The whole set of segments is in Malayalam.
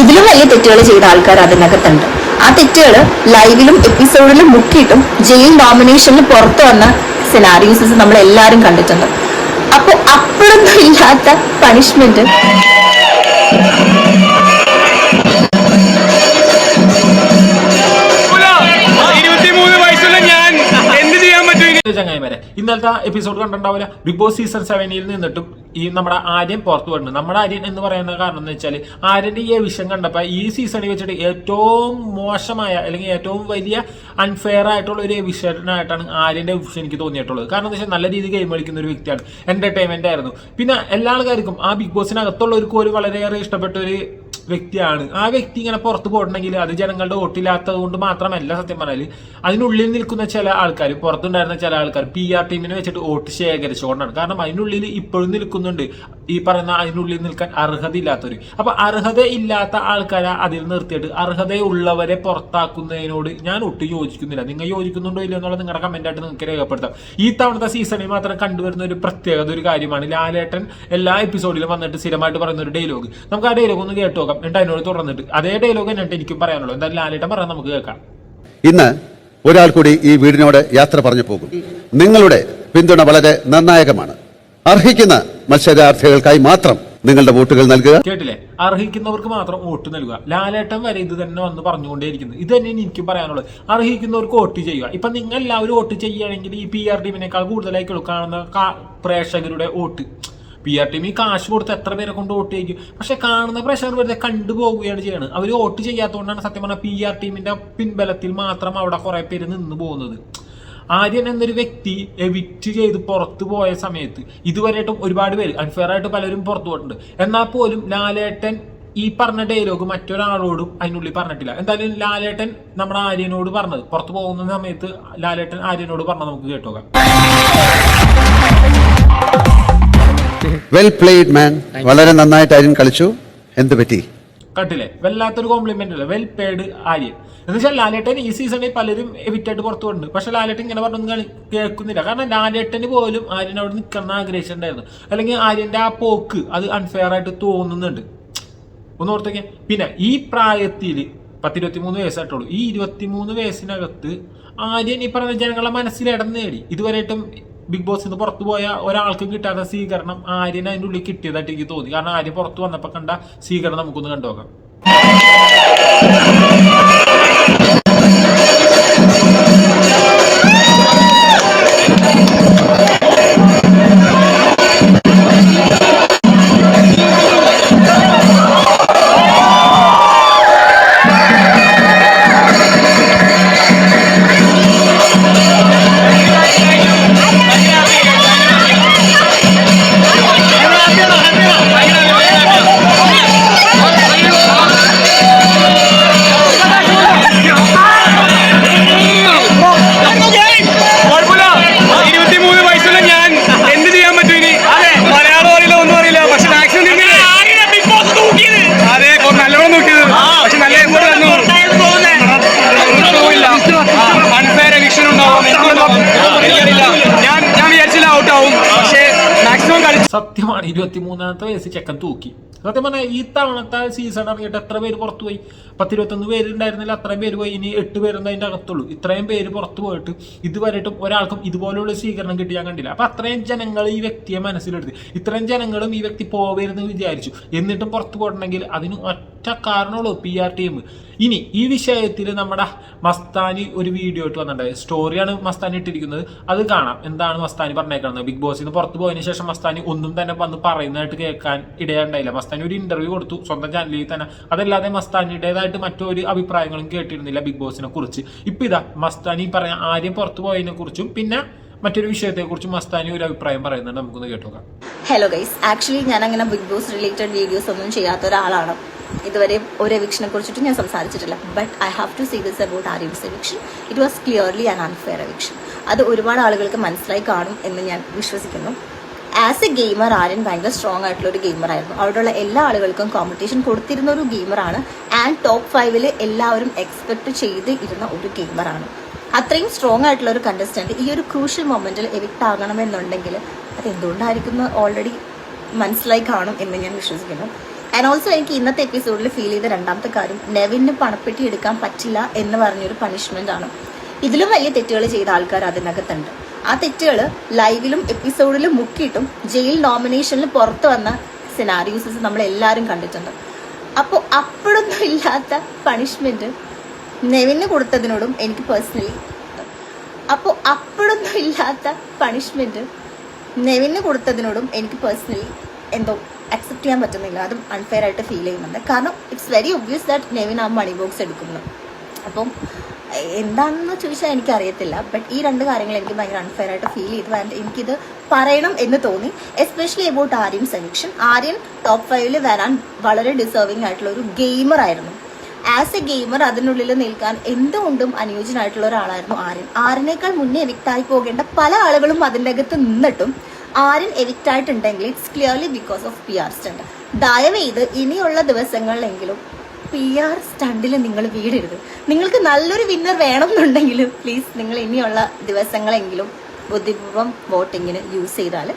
ഇതിലും വലിയ തെറ്റുകൾ ചെയ്ത ആൾക്കാർ അതിനകത്തുണ്ട്. ആ തെറ്റുകൾ ലൈവിലും എപ്പിസോഡിലും മുക്കിയിട്ടും ജയിൽ ഡോമിനേഷനിൽ പുറത്തു വന്ന സിനാരിയോസസ് നമ്മൾ എല്ലാവരും കണ്ടിട്ടുണ്ട്. അപ്പോൾ അപ്പോഴൊന്നും ഇല്ലാത്ത പണിഷ്മെന്റ് ചങ്ങായിമാരെ. ഇന്നലത്തെ എപ്പിസോഡ് കണ്ടിട്ടുണ്ടാവില്ല? ബിഗ് ബോസ് സീസൺ സെവനിൽ നിന്നിട്ടും ഈ നമ്മുടെ ആര്യൻ പുറത്തു വരുന്നുണ്ട് നമ്മുടെ ആര്യൻ എന്ന് പറയുന്ന കാരണം എന്ന് വെച്ചാൽ ആര്യന്റെ ഈ വിഷം കണ്ടപ്പോൾ ഈ സീസണിൽ വെച്ചിട്ട് ഏറ്റവും മോശമായ അല്ലെങ്കിൽ ഏറ്റവും വലിയ അൺഫെയർ ആയിട്ടുള്ള ഒരു വിഷയനായിട്ടാണ് ആര്യന്റെ വിഷയം എനിക്ക് തോന്നിയിട്ടുള്ളത്. കാരണം എന്താ വെച്ചാൽ നല്ല രീതിയിൽ ഗെയിം കളിക്കുന്ന ഒരു വ്യക്തിയാണ്. എന്റർടൈൻമെന്റ് ആയിരുന്നു. പിന്നെ എല്ലാ ആൾക്കാർക്കും ആ ബിഗ് ബോസിനകത്തുള്ളവർക്കും ഒരു വളരെയേറെ ഇഷ്ടപ്പെട്ട ഒരു വ്യക്തിയാണ്. ആ വ്യക്തി ഇങ്ങനെ പുറത്ത് പോയിട്ടുണ്ടെങ്കിൽ അത് ജനങ്ങളുടെ വോട്ടില്ലാത്തത് കൊണ്ട് മാത്രമല്ല സത്യം പറഞ്ഞാൽ അതിനുള്ളിൽ നിൽക്കുന്ന ചില ആൾക്കാർ പുറത്തുണ്ടായിരുന്ന ചില ആൾക്കാർ പി ആർ ടീമിനെ വെച്ചിട്ട് വോട്ട് ശേഖരിച്ചുകൊണ്ടാണ്. കാരണം അതിനുള്ളിൽ ഇപ്പോഴും നിൽക്കുന്നുണ്ട്. ഈ പറയുന്ന അതിനുള്ളിൽ നിൽക്കാൻ അർഹതയില്ലാത്തവർ അപ്പൊ അർഹത ഇല്ലാത്ത ആൾക്കാരെ അതിൽ നിർത്തിയിട്ട് അർഹതയുള്ളവരെ പുറത്താക്കുന്നതിനോട് ഞാൻ ഒട്ടും യോജിക്കുന്നില്ല. നിങ്ങൾ യോജിക്കുന്നുണ്ടോ ഇല്ല എന്നുള്ളത് നിങ്ങളുടെ കമന്റ് ആയിട്ട് നിങ്ങൾക്ക് രേഖപ്പെടുത്താം. ഈ തവണത്തെ സീസണിൽ മാത്രം കണ്ടുവരുന്ന ഒരു പ്രത്യേകത ഒരു കാര്യമാണ് ലാലേട്ടൻ എല്ലാ എപ്പിസോഡിലും വന്നിട്ട് സ്ഥിരമായിട്ട് പറയുന്ന ഒരു ഡയലോഗ് നമുക്ക് ആ ഡയലോഗ് ഒന്ന് കേട്ടു നോക്കാം. എന്നിട്ട് അതിനോട് തുടർന്നിട്ട് അതേ ഡയലോഗ് തന്നെയാണ് എനിക്കും പറയാനുള്ളൂ. എന്തായാലും ലാലേട്ടൻ പറയാൻ നമുക്ക് കേൾക്കാം. ഇന്ന് ഒരാൾ കൂടി ഈ വീടിനോട് യാത്ര പറഞ്ഞു പോകും. നിങ്ങളുടെ പിന്തുണ വളരെ നിർണായകമാണ്. അർഹിക്കുന്ന മത്സരാർത്ഥികൾക്കായി മാത്രം നിങ്ങളുടെ വോട്ടുകൾ നൽകുക. കേട്ടില്ലേ? അർഹിക്കുന്നവർക്ക് മാത്രം വോട്ട് നൽകുക. ലാലേട്ടൻ വരെ ഇത് തന്നെ വന്ന് പറഞ്ഞുകൊണ്ടേയിരിക്കുന്നത് ഇത് തന്നെയാണ് എനിക്ക് പറയാനുള്ളത്. അർഹിക്കുന്നവർക്ക് വോട്ട് ചെയ്യുക. ഇപ്പൊ നിങ്ങൾ എല്ലാവരും വോട്ട് ചെയ്യുകയാണെങ്കിൽ ഈ പി ആർ ടീമിനേക്കാൾ കൂടുതലായി കാണുന്ന പ്രേക്ഷകരുടെ വോട്ട്. പി ആർ ടീം ഈ കാശ് കൊടുത്ത് എത്ര പേരെ കൊണ്ട് വോട്ട് ചെയ്യും പക്ഷെ കാണുന്ന പ്രഷർ വെറുതെ കണ്ടുപോവുകയാണ് ചെയ്യുന്നത് അവർ വോട്ട് ചെയ്യാത്തതുകൊണ്ടാണ് സത്യം പറഞ്ഞാൽ പി ആർ ടീമിന്റെ പിൻബലത്തിൽ മാത്രം അവിടെ കുറെ പേര് നിന്ന് പോകുന്നത്. ആര്യൻ എന്നൊരു വ്യക്തി എവിക്റ്റ് ചെയ്ത് പുറത്തു പോയ സമയത്ത് ഇതുവരെയായിട്ടും ഒരുപാട് പേര് അൺഫെയർ ആയിട്ട് പലരും പുറത്തു പോയിട്ടുണ്ട്. എന്നാൽ പോലും ലാലേട്ടൻ ഈ പറഞ്ഞ ഡയലോഗ് മറ്റൊരാളോടും അതിനുള്ളിൽ പറഞ്ഞിട്ടില്ല. എന്തായാലും ലാലേട്ടൻ നമ്മുടെ ആര്യനോട് പറഞ്ഞത്. പുറത്തു പോകുന്ന സമയത്ത് ലാലേട്ടൻ ആര്യനോട് പറഞ്ഞത് നമുക്ക് കേട്ടോക്കാം. വെൽ പ്ലേഡ് മാൻ വളരെ നന്നായിട്ട് ആര്യൻ കളിച്ചു. എന്ത് പറ്റി? കട്ടില്ലേ വല്ലാത്തൊരു കോംപ്ലിമെന്റ് അല്ല? Well played Aryan. എന്ന് വെച്ചാൽ ലാലേട്ടൻ ഈ സീസണിൽ പലരും എവിറ്റായിട്ട് പുറത്തു കൊണ്ട് പക്ഷെ ലാലേട്ടൻ ഇങ്ങനെ പറഞ്ഞൊന്നും കേൾക്കുന്നില്ല. കാരണം ലാലേട്ടന് പോലും ആര്യൻ അവിടെ നിൽക്കണം ആഗ്രഹിച്ചിട്ടുണ്ടായിരുന്നു അല്ലെങ്കിൽ ആര്യന്റെ ആ പോക്ക് അത് അൺഫെയർ ആയിട്ട് തോന്നുന്നുണ്ട്. ഒന്ന് ഓർത്തേക്ക്. പിന്നെ ഈ പ്രായത്തിൽ പത്തിരുപത്തിമൂന്ന് വയസ്സായിട്ടുള്ളൂ. ഈ ഇരുപത്തിമൂന്ന് വയസ്സിനകത്ത് ആര്യൻ ഈ പറഞ്ഞ ജനങ്ങളുടെ മനസ്സിൽ ഇടം നേടി. ഇതുവരെയായിട്ടും ബിഗ് ബോസ് നിന്ന് പുറത്തു പോയ ഒരാൾക്ക് കിട്ടാത്ത സ്വീകരണം ആര്യൻ അതിന്റെ ഉള്ളിൽ കിട്ടിയതായിട്ട് എനിക്ക് തോന്നി. കാരണം ആര്യ പുറത്തു വന്നപ്പോൾ കണ്ട സ്വീകരണം നമുക്കൊന്ന് കണ്ടുനോക്കാം. മാക്സിമം ഇരുപത്തി മൂന്നാമത്തെ വയസ്സ് ചെക്കൻ തൂക്കി. സത്യം പറഞ്ഞാൽ ഈ തവണത്തെ സീസൺ ഇറങ്ങിയിട്ട് എത്ര പേര് പുറത്തു പോയി? പത്തിരുപത്തൊന്ന് പേര് ഉണ്ടായിരുന്നില്ല അത്രയും പേര് പോയി. ഇനി എട്ട് പേരൊന്നും അതിന്റെ അകത്തുള്ളൂ. ഇത്രയും പേര് പുറത്തു പോയിട്ട് ഇതുവരെയിട്ടും ഒരാൾക്കും ഇതുപോലെയുള്ള സ്വീകരണം കിട്ടി ഞാൻ കണ്ടില്ല. അപ്പം അത്രയും ജനങ്ങൾ ഈ വ്യക്തിയെ മനസ്സിലെടുത്ത് ഇത്രയും ജനങ്ങളും ഈ വ്യക്തി പോവരുതെന്ന് വിചാരിച്ചു. എന്നിട്ടും പുറത്തു പോയിട്ടുണ്ടെങ്കിൽ അതിന് ഒറ്റ കാരണമുള്ളൂ പി ആർ ടീം. ഇനി ഈ വിഷയത്തിൽ നമ്മുടെ മസ്താനി ഒരു വീഡിയോ ഇട്ട് വന്നിട്ടുണ്ടായി. സ്റ്റോറിയാണ് മസ്താനി ഇട്ടിരിക്കുന്നത്. അത് കാണാം. എന്താണ് മസ്താനി പറഞ്ഞേക്കുന്നത്? ബിഗ് ബോസിൽ നിന്ന് പുറത്തു പോയതിനു ശേഷം മസ്താനി ഒന്നും തന്നെ വന്ന് പറയുന്നതായിട്ട് കേൾക്കാൻ ഇടയുണ്ടായില്ല. മസ്താനി ഒരു ഇന്റർവ്യൂ കൊടുത്തു. സ്വന്തം ചാനലിൽ തന്നെ. അതല്ലാതെ മസ്താനിയുടേതായിട്ട് മറ്റൊരു അഭിപ്രായങ്ങളും കേട്ടിരുന്നില്ല ബിഗ് ബോസിനെ കുറിച്ച്. ഇപ്പൊ ഇതാ മസ്താനി പറഞ്ഞ ആദ്യം പുറത്തു പോയതിനെ കുറിച്ചും പിന്നെ മറ്റൊരു വിഷയത്തെക്കുറിച്ച് മസ്താനി ഒരു അഭിപ്രായം പറയുന്നുണ്ട്. നമുക്കൊന്ന് കേട്ടോക്കാം. ഹലോ ഗൈസ് ആക്ച്വലി ഞാൻ അങ്ങനെ ബിഗ് ബോസ് റിലേറ്റഡ് വീഡിയോസ് ഒന്നും ചെയ്യാത്ത ഒരാളാണ്. ഇതുവരെ ഒരു എവിക്ഷനെ കുറിച്ചിട്ട് ഞാൻ സംസാരിച്ചിട്ടില്ല. But I have to see this about Aryan's eviction it was clearly an unfair eviction അത് ഒരുപാട് ആളുകൾക്ക് മനസ്സിലായി കാണും എന്ന് ഞാൻ വിശ്വസിക്കുന്നു. ആസ് എ ഗെയിമർ ആര്യൻ ഭയങ്കര സ്ട്രോങ് ആയിട്ടുള്ള ഒരു ഗെയിമർ ആയിരുന്നു. അവിടെയുള്ള എല്ലാ ആളുകൾക്കും കോമ്പറ്റീഷൻ കൊടുത്തിരുന്ന ഒരു ഗെയിമറാണ് ആൻഡ് ടോപ്പ് ഫൈവിൽ എല്ലാവരും എക്സ്പെക്ട് ചെയ്ത് ഇരുന്ന ഒരു ഗെയിമറാണ് അത്രയും സ്ട്രോങ് ആയിട്ടുള്ള ഒരു കണ്ടസ്റ്റന്റ് ഈ ഒരു ക്രൂഷ്യൽ മൊമെന്റിൽ എവിക്ട് ആകണമെന്നുണ്ടെങ്കിൽ അത് എന്തുകൊണ്ടായിരിക്കും ഓൾറെഡി മനസ്സിലായി കാണും എന്ന് ഞാൻ വിശ്വസിക്കുന്നു. ആൻഡ് ഓൾസോ എനിക്ക് ഇന്നത്തെ എപ്പിസോഡിൽ ഫീൽ ചെയ്ത രണ്ടാമത്തെ കാര്യം നെവിന് പണപ്പെട്ടി എടുക്കാൻ പറ്റില്ല എന്ന് പറഞ്ഞൊരു പണിഷ്മെന്റ് ആണ്. ഇതിലും വലിയ തെറ്റുകൾ ചെയ്ത ആൾക്കാർ അതിനകത്തുണ്ട്. ആ തെറ്റുകൾ ലൈവിലും എപ്പിസോഡിലും മുക്കിയിട്ടും ജയിൽ നോമിനേഷനിൽ പുറത്തു വന്ന സിനാരിയോസസ് നമ്മൾ എല്ലാവരും കണ്ടിട്ടുണ്ട്. അപ്പോൾ അപ്പോഴൊന്നും ഇല്ലാത്ത പണിഷ്മെന്റ് നെവിന് കൊടുത്തതിനോടും എനിക്ക് പേഴ്സണലി അപ്പോൾ അപ്പോഴൊന്നും ഇല്ലാത്ത പണിഷ്മെന്റ് നെവിന് കൊടുത്തതിനോടും എനിക്ക് പേഴ്സണലി എന്തോ അക്സെപ്റ്റ് ചെയ്യാൻ പറ്റുന്നില്ല. അതും അൺഫെയർ ആയിട്ട് ഫീൽ ചെയ്യുന്നുണ്ട്. കാരണം it's very obvious that Nevin ആ മണി ബോക്സ് എടുക്കുന്നു. അപ്പം എന്താണെന്ന് ചോദിച്ചാൽ എനിക്കറിയത്തില്ല. ബട്ട് ഈ രണ്ട് കാര്യങ്ങൾ എനിക്ക് ഭയങ്കര അൺഫെയർ ആയിട്ട് ഫീൽ ചെയ്തു. ആൻഡ് എനിക്കിത് പറയണം എന്ന് തോന്നി. Especially about Aryan selection Aryan top ഫൈവിൽ വരാൻ വളരെ ഡിസേർവിംഗ് ആയിട്ടുള്ള ഒരു ഗെയിമർ ആയിരുന്നു. ആസ് എ ഗെയിമർ അതിനുള്ളിൽ നിൽക്കാൻ എന്തുകൊണ്ടും അനുയോജ്യനായിട്ടുള്ള ഒരാളായിരുന്നു ആര്യൻ ആര്യനേക്കാൾ മുന്നേ വിക്ടായി പോകേണ്ട പല ആളുകളും അതിന്റെ അകത്ത് നിന്നിട്ടും ആര്യൻ എവിക്റ്റ് ആയിട്ടുണ്ടെങ്കിൽ it's clearly because of P R stunt ദയവെയ്ത് ഇനിയുള്ള ദിവസങ്ങളിലെങ്കിലും പി ആർ സ്റ്റണ്ടിൽ നിങ്ങൾ വീടരുത്. നിങ്ങൾക്ക് നല്ലൊരു വിന്നർ വേണമെന്നുണ്ടെങ്കിൽ പ്ലീസ് നിങ്ങൾ ഇനിയുള്ള ദിവസങ്ങളെങ്കിലും ബുദ്ധിപൂർവം വോട്ടിങ്ങിന് യൂസ് ചെയ്താൽ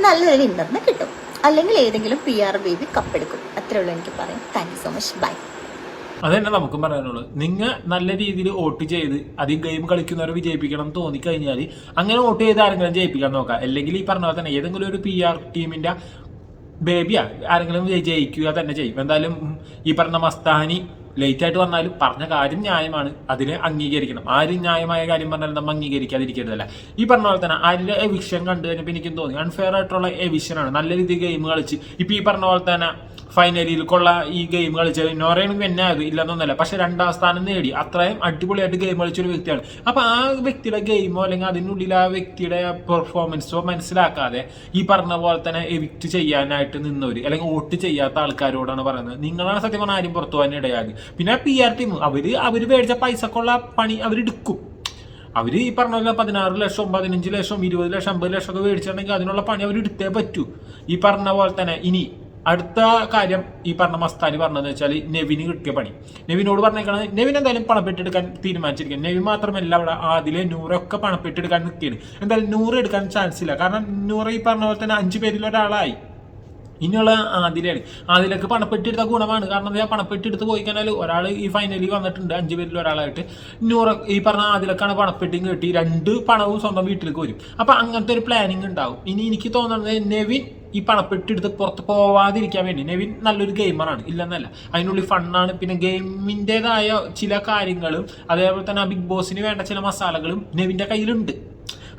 നല്ലൊരു വിന്നറിന് കിട്ടും. അല്ലെങ്കിൽ ഏതെങ്കിലും പി ആർ ബേബി കപ്പെടുക്കും അത്രേ ഉള്ളൂ എനിക്ക് പറയാം thank you so much bye അത് തന്നെ നമുക്കും പറയാനുള്ളൂ നിങ്ങൾ നല്ല രീതിയിൽ വോട്ട് ചെയ്ത് അധികം ഗെയിം കളിക്കുന്നവരെ വിജയിപ്പിക്കണം എന്ന് തോന്നിക്കഴിഞ്ഞാൽ അങ്ങനെ വോട്ട് ചെയ്ത് ആരെങ്കിലും ജയിപ്പിക്കാൻ നോക്കാം. അല്ലെങ്കിൽ ഈ പറഞ്ഞ പോലെ തന്നെ ഏതെങ്കിലും ഒരു പി ആർ ടീമിന്റെ ബേബിയാ ആരെങ്കിലും ജയി- ജയിക്കുക തന്നെ ചെയ്യും. എന്തായാലും ഈ പറഞ്ഞ മസ്താനി ലേറ്റ് ആയിട്ട് വന്നാലും പറഞ്ഞ കാര്യം ന്യായമാണ്. അതിനെ അംഗീകരിക്കണം. ആരും ന്യായമായ കാര്യം പറഞ്ഞാലും നമ്മൾ അംഗീകരിക്കാതിരിക്കരുതല്ല. ഈ പറഞ്ഞ പോലെ തന്നെ ആരുടെ എവിഷൻ കണ്ടു കഴിഞ്ഞപ്പോൾ എനിക്കും തോന്നി. അൺഫെയർ ആയിട്ടുള്ള എവിഷനാണ് നല്ല രീതിയിൽ ഗെയിം കളിച്ച്. ഇപ്പൊ ഈ പറഞ്ഞ പോലെ തന്നെ ഫൈനലിൽ കൊള്ള ഈ ഗെയിം കളിച്ചത്. നോറയാണ് അത് ഇല്ലെന്നൊന്നല്ല പക്ഷെ രണ്ടാം സ്ഥാനം നേടി. അത്രയും അടിപൊളിയായിട്ട് ഗെയിം കളിച്ച ഒരു വ്യക്തിയാണ്. അപ്പൊ ആ വ്യക്തിയുടെ ഗെയിമോ അല്ലെങ്കിൽ അതിനുള്ളിൽ ആ വ്യക്തിയുടെ പെർഫോമൻസോ മനസ്സിലാക്കാതെ ഈ പറഞ്ഞ പോലെ തന്നെ എവിക്റ്റ് ചെയ്യാനായിട്ട് നിന്നവര് അല്ലെങ്കിൽ വോട്ട് ചെയ്യാത്ത ആൾക്കാരോടാണ് പറയുന്നത്. നിങ്ങളാണ് സത്യം പറഞ്ഞാൽ ആരും പുറത്തു പോകാൻ ഇടയാകും പിന്നെ പി ആർ ടീം അവർ അവർ മേടിച്ച പൈസക്കുള്ള പണി അവരെടുക്കും അവർ ഈ പറഞ്ഞ പോലെ പതിനാറ് ലക്ഷം പതിനഞ്ച് ലക്ഷം ഇരുപത് ലക്ഷം അമ്പത് ലക്ഷം ഒക്കെ മേടിച്ചിട്ടുണ്ടെങ്കിൽ അതിനുള്ള പണി അവർ എടുത്തേ പറ്റൂ. ഈ പറഞ്ഞ പോലെ തന്നെ ഇനി അടുത്ത കാര്യം ഈ പറഞ്ഞ മസ്താനി പറഞ്ഞതെന്ന് വെച്ചാൽ നെവിന് കിട്ടിയ പണി. നെവിനോട് പറഞ്ഞേക്കണത് നെവിൻ എന്തായാലും പണപ്പെട്ടെടുക്കാൻ തീരുമാനിച്ചിരിക്കുക നെവിൻ മാത്രമല്ല അവിടെ ആദ്യം നൂറൊക്കെ പണപ്പെട്ടെടുക്കാൻ നിൽക്കുകയാണ്. എന്തായാലും നൂറ് എടുക്കാൻ ചാൻസ് ഇല്ല. കാരണം നൂറ് ഈ പറഞ്ഞ പോലെ തന്നെ അഞ്ച് പേരിൽ ഒരാളായി. ഇനിയുള്ള ആദിലാണ് ആദിലേക്ക് പണപ്പെട്ടെടുത്ത ഗുണമാണ്. കാരണം എന്താ? പണപ്പെട്ടെടുത്ത് പോയി കഴിഞ്ഞാൽ ഒരാൾ ഈ ഫൈനലിൽ വന്നിട്ടുണ്ട്. അഞ്ച് പേരിൽ ഒരാളായിട്ട്. നൂറ് ഈ പറഞ്ഞ ആദിലക്കാണ് പണപ്പെട്ടി കിട്ടി. രണ്ട് പണവും സ്വന്തം വീട്ടിലേക്ക് വരും. അപ്പം അങ്ങനത്തെ ഒരു പ്ലാനിങ് ഉണ്ടാവും. ഇനി എനിക്ക് തോന്നുന്നത് നെവിൻ ഈ പണപ്പെട്ടി എടുത്ത് പുറത്ത് പോവാതിരിക്കാൻ വേണ്ടി. നെവിൻ നല്ലൊരു ഗെയിമറാണ് ഇല്ലെന്നല്ല. അതിനുള്ളിൽ ഫണ്ണാണ് പിന്നെ ഗെയിമിന്റെതായ ചില കാര്യങ്ങളും അതേപോലെ തന്നെ ആ ബിഗ് ബോസിന് വേണ്ട ചില മസാലകളും നെവിന്റെ കയ്യിലുണ്ട്.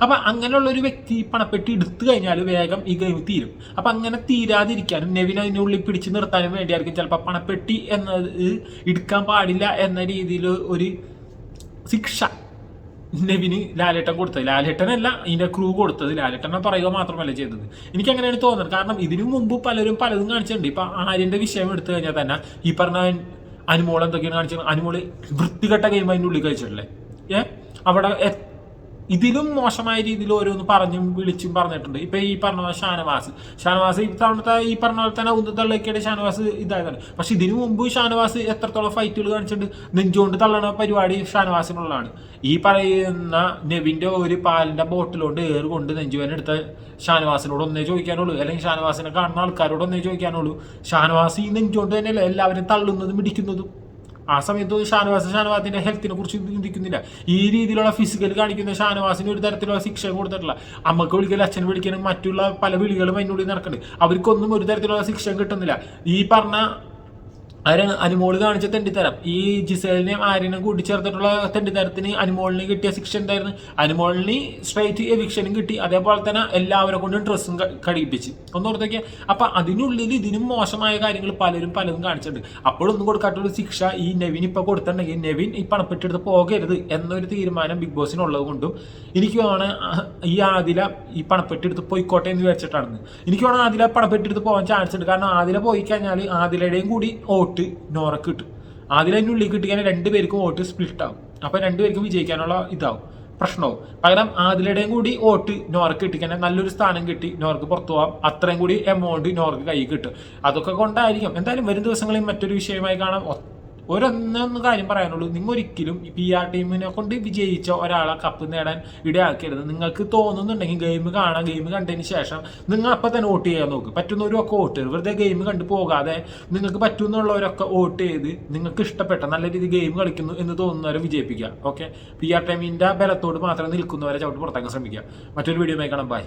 അപ്പൊ അങ്ങനെയുള്ള ഒരു വ്യക്തി പണപ്പെട്ടി എടുത്തു കഴിഞ്ഞാൽ വേഗം ഈ ഗെയിം തീരും. അപ്പൊ അങ്ങനെ തീരാതിരിക്കാനും നെവിൻ അതിനുള്ളിൽ പിടിച്ചു നിർത്താനും വേണ്ടിയായിരിക്കും ചിലപ്പോൾ പണപ്പെട്ടി എന്നത് എടുക്കാൻ പാടില്ല എന്ന രീതിയിൽ ഒരു ശിക്ഷ. നെവിന് ലാലേട്ടൻ കൊടുത്തത്. ലാലേട്ടനല്ല ഇതിന്റെ ക്രൂ കൊടുത്തത്. ലാലേട്ടനെ പറയുക മാത്രമല്ല ചെയ്തത്. എനിക്ക് അങ്ങനെയാണ് തോന്നുന്നത്. കാരണം ഇതിനു മുമ്പ് പലരും പലതും കാണിച്ചിട്ടുണ്ട്. ഇപ്പൊ ആര്യന്റെ വിഷയം എടുത്തു കഴിഞ്ഞാൽ തന്നെ ഈ പറഞ്ഞ അനുമോൾ എന്തൊക്കെയാണ് കാണിച്ചത്? അനുമോൾ വൃത്തികെട്ട ഗെയിം അതിന്റെ ഉള്ളിൽ കഴിച്ചിട്ടില്ലേ ഏഹ് അവിടെ ഇതിലും മോശമായ രീതിയിൽ ഓരോന്ന് പറഞ്ഞും വിളിച്ചും പറഞ്ഞിട്ടുണ്ട്. ഇപ്പൊ ഈ പറഞ്ഞ പോലെ ഷാനവാസ്. ഷാനവാസ് ഈ തവണത്തെ ഈ പറഞ്ഞ പോലെ തന്നെ ഒന്ന് തള്ളക്കിയുടെ ഷാനവാസ് ഇതായതാണ്. പക്ഷെ ഇതിനു മുമ്പ് ഷാനവാസ് എത്രത്തോളം ഫൈറ്റുകൾ കാണിച്ചിട്ടുണ്ട്? നെഞ്ചുകൊണ്ട് തള്ളണ പരിപാടി ഷാനവാസിനുള്ളതാണ്. ഈ പറയുന്ന നെവിന്റെ ഒരു പാലിന്റെ ബോട്ടിലോണ്ട് ഏറ് കൊണ്ട് നെഞ്ചുവേന എടുത്ത ഷാനവാസിനോട് ഒന്നേ ചോദിക്കാനുള്ളൂ. അല്ലെങ്കിൽ ഷാനവാസിനെ കാണുന്ന ആൾക്കാരോട് ഒന്നേ ചോദിക്കാനുള്ളൂ. ഷാനവാസ് ഈ നെഞ്ചുകൊണ്ട് തന്നെയല്ലേ എല്ലാവരും തള്ളുന്നതും ഇടിക്കുന്നതും? ആ സമയത്ത് ഷാനവാസ് ഷാനവാസിന്റെ ഹെൽത്തിനെ കുറിച്ച് ചിന്തിക്കുന്നില്ല. ഈ രീതിയിലുള്ള ഫിസിക്കൽ കാണിക്കുന്ന ഷാനവാസിന് ഒരു തരത്തിലുള്ള ശിക്ഷ കൊടുത്തിട്ടില്ല. അമ്മയ്ക്ക് വിളിക്കലും അച്ഛൻ വിളിക്കലും മറ്റുള്ള പല വിളികളും അതിനുള്ളിൽ നടക്കുന്നുണ്ട്. അവർക്കൊന്നും ഒരു തരത്തിലുള്ള ശിക്ഷ കിട്ടുന്നില്ല. ഈ പറഞ്ഞ ആരാണ് അനുമോൾ കാണിച്ച തെണ്ടിത്തരം. ഈ ജിസേലിനെയും ആര്യനെയും കൂട്ടിച്ചേർത്തിട്ടുള്ള തെണ്ടിത്തരത്തിന് അനുമോളിന് കിട്ടിയ ശിക്ഷ എന്തായിരുന്നു? അനുമോളിന് സ്ട്രൈറ്റ് എവിക്ഷനും കിട്ടി. അതേപോലെ തന്നെ എല്ലാവരെ കൊണ്ടും ഡ്രസ്സും കടിപ്പിച്ച്. ഒന്ന് ഓർത്തേക്ക് അപ്പൊ അതിനുള്ളിൽ ഇതിനും മോശമായ കാര്യങ്ങൾ പലരും പലതും കാണിച്ചിട്ടുണ്ട്. അപ്പോഴൊന്നും കൊടുക്കാത്തൊരു ശിക്ഷ ഈ നവീൻ ഇപ്പൊ കൊടുത്തിട്ടുണ്ടെങ്കിൽ നവീൻ ഈ പണപ്പെട്ടെടുത്ത് പോകരുത് എന്നൊരു തീരുമാനം ബിഗ് ബോസിനുള്ളത് കൊണ്ടും എനിക്ക് വേണം ഈ ആദില ഈ പണപ്പെട്ടെടുത്ത് പോയിക്കോട്ടെ എന്ന് വിചാരിച്ചിട്ടാണ്. എനിക്ക് വേണം ആദില പണപ്പെട്ടെടുത്ത് പോകാൻ ചാൻസ് ഉണ്ട്. കാരണം ആദില പോയി കഴിഞ്ഞാൽ ആദിലയുടെയും കൂടി വോട്ട് നോറക്ക് കിട്ടും. ആദില അതിന്റെ ഉള്ളിൽ കിട്ടിയാൽ രണ്ടുപേർക്കും വോട്ട് സ്പ്ലിറ്റ് ആവും അപ്പം രണ്ടുപേർക്കും വിജയിക്കാനുള്ള ഇതാവും പ്രശ്നവും. പകരം ആദിലയുടെയും കൂടി വോട്ട് നോർക്ക് കിട്ടിക്കഴിഞ്ഞാൽ നല്ലൊരു സ്ഥാനം കിട്ടി നോർക്ക് പുറത്തു പോകാം അത്രയും കൂടി എമൗണ്ട് നോർക്ക് കൈ കിട്ടും. അതൊക്കെ കൊണ്ടായിരിക്കും. എന്തായാലും വരും ദിവസങ്ങളിൽ മറ്റൊരു വിഷയമായി കാണാം. ഒരൊന്നൊന്ന് കാര്യം പറയാനുള്ളൂ. നിങ്ങൾ ഒരിക്കലും പി ആർ ടീമിനെ കൊണ്ട് വിജയിച്ച ഒരാളെ കപ്പ് നേടാൻ ഇടയാക്കരുത്. നിങ്ങൾക്ക് തോന്നുന്നുണ്ടെങ്കിൽ ഗെയിം കാണാൻ ഗെയിം കണ്ടതിന് ശേഷം നിങ്ങൾ അപ്പം തന്നെ വോട്ട് ചെയ്യാൻ നോക്കും. പറ്റുന്നവരൊക്കെ വോട്ട് ചെയ്ത് വെറുതെ ഗെയിം കണ്ട് പോകാതെ നിങ്ങൾക്ക് പറ്റുന്നുള്ളവരൊക്കെ വോട്ട് ചെയ്ത് നിങ്ങൾക്ക് ഇഷ്ടപ്പെട്ട നല്ല രീതിയിൽ ഗെയിം കളിക്കുന്നു എന്ന് തോന്നുന്നവരെ വിജയിപ്പിക്കുക. ഓക്കെ പി ആർ ടൈമിന്റെ ബലത്തോട് മാത്രം നിൽക്കുന്നവരെ ചവിട്ട് പുറത്താക്കാൻ ശ്രമിക്കുക. മറ്റൊരു വീഡിയോ മേക്കണം ബൈ